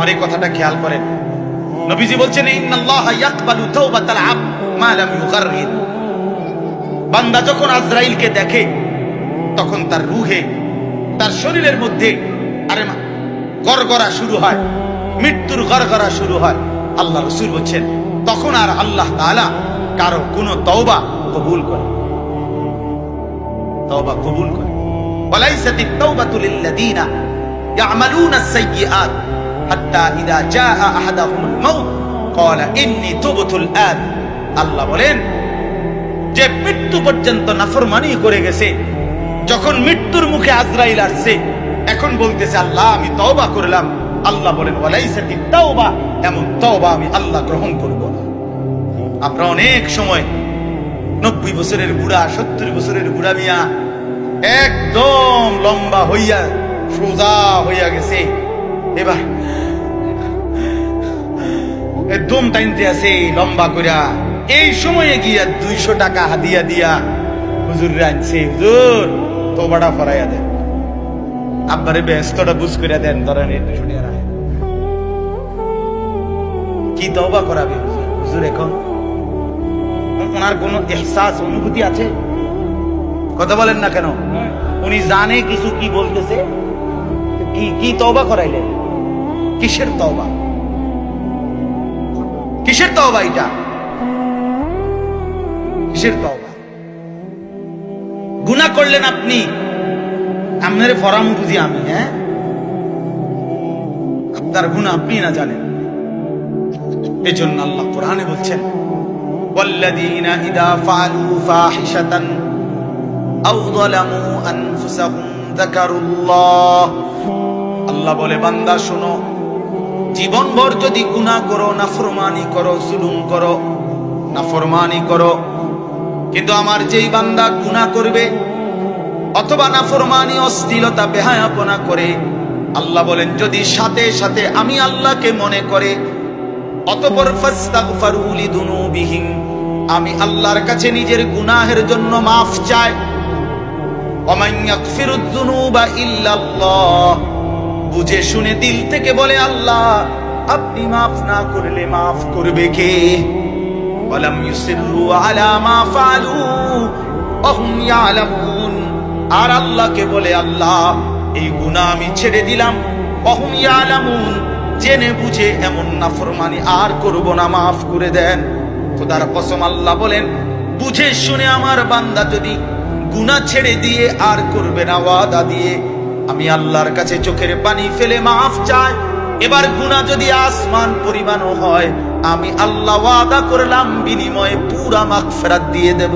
আমার এই কথাটা খেয়াল করেন। নবীজি বলছেন বান্দা যখন আজরাইলকে দেখে, তখন তার রুহে, তার শরীরের মধ্যে, আরে মা, গড়গড়া শুরু হয়, মৃত্যুর গড়গড়া শুরু হয়। আল্লাহ রসুল বলছেন, তখন আর আল্লাহ তালা কারও কোনো তওবা কবুল করে তওবা কবুল করে ওয়ালাইসাতিত তাওবাতু লিল্লাযিনা ইয়ামালুনা আস-সাইয়্যাত হাত্তা ইদা জা আহাদাহুমুল মাউত, ক্বালা ইন্নী তুবতুল আন। আল্লাহ বলেন, যে মৃত্যু পর্যন্ত নাফরমানি করে গেছে, যখন মৃত্যুর মুখে আজরাইল আসছে, এখন বলতেছে, আল্লাহ, আমি তওবা করলাম। আল্লাহ বলেন ওয়ালাইসাতি তাওবা। এমন তওবা আমি আল্লাহ গ্রহণ করব না। আমরা অনেক সময় নব্বই বছরের বুড়া, সত্তর বছরের বুড়া মিয়া একদম লম্বা হইয়া সোজা হইয়া গেছে। এবার একদম টাইনতে আছে লম্বা কইরা। এই সময়ে গিয়া দুইশো টাকা হাদিয়া দিয়া হুজুর আনছে। হুজুর, তোবাটা ফরাইয়া দেন। আব্বারে ব্যস্তটা বুঝ করে দেন, ধরেন দুইশো টাকা রাখেন। কি তওবা করাবে হুজুর? এখন ওনার কোন এহসাস, অনুভূতি আছে? কথা বলেন না কেন? উনি জানে কিছু কি বলতেছে? কি কি তবা করাইলেন? কিসের তওবা? কিসের তওবা এটা কিসের তওবা গুনাহ করলেন আপনি আপনার ফরাম বুঝি আমি হ্যাঁ আপনার গুনাহ আপনি না জানেন এই জন্য আল্লাহ কোরআনে বলছেন والذين إذا فعلوا فاحشة أو ظلموا أنفسهم ذكروا الله আল্লাহ বলে বান্দা শোনো জীবনভর যদি গুনাহ করো, নাফরমানি করো, জুলুম করো, নাফরমানি করো। কিন্তু আমার যেই বান্দা গুনাহ করবে অথবা নাফরমানি, অশ্লীলতা, বেহায়াপনা করে, আল্লাহ বলেন, যদি সাথে সাথে আমি আল্লাহকে মনে করে, অতপর আমি আল্লাহর কাছে নিজের গুনাহের জন্য মাফ চাই। ওমান ইয়াগফিরুদ যুনুবা ইল্লাল্লাহ। বুঝে শুনে দিল থেকে বলে, আল্লাহ, আপনি মাফ না করলে মাফ করবে কে? ইয়ালামুন। আর আল্লাহকে বলে, আল্লাহ, এই গুনাহ আমি ছেড়ে দিলাম। ওহুম ইয়ালামুন, জেনে বুঝে এমন নাফরমানি আর করব না, মাফ করে দেন। খোদার কসম আল্লাহ বলেন, বুঝে শুনে আমার বান্দা যদি গুনাহ ছেড়ে দিয়ে আর করবে না, ওয়াদা দিয়ে আমি আল্লাহর কাছে চোখের পানি ফেলে মাফ চাই। এবার গুণা যদি আসমান পরিমাণও হয়, আমি আল্লাহ ওয়াদা করলাম, বিনিময়ে পুরা ফেরাত দিয়ে দেব।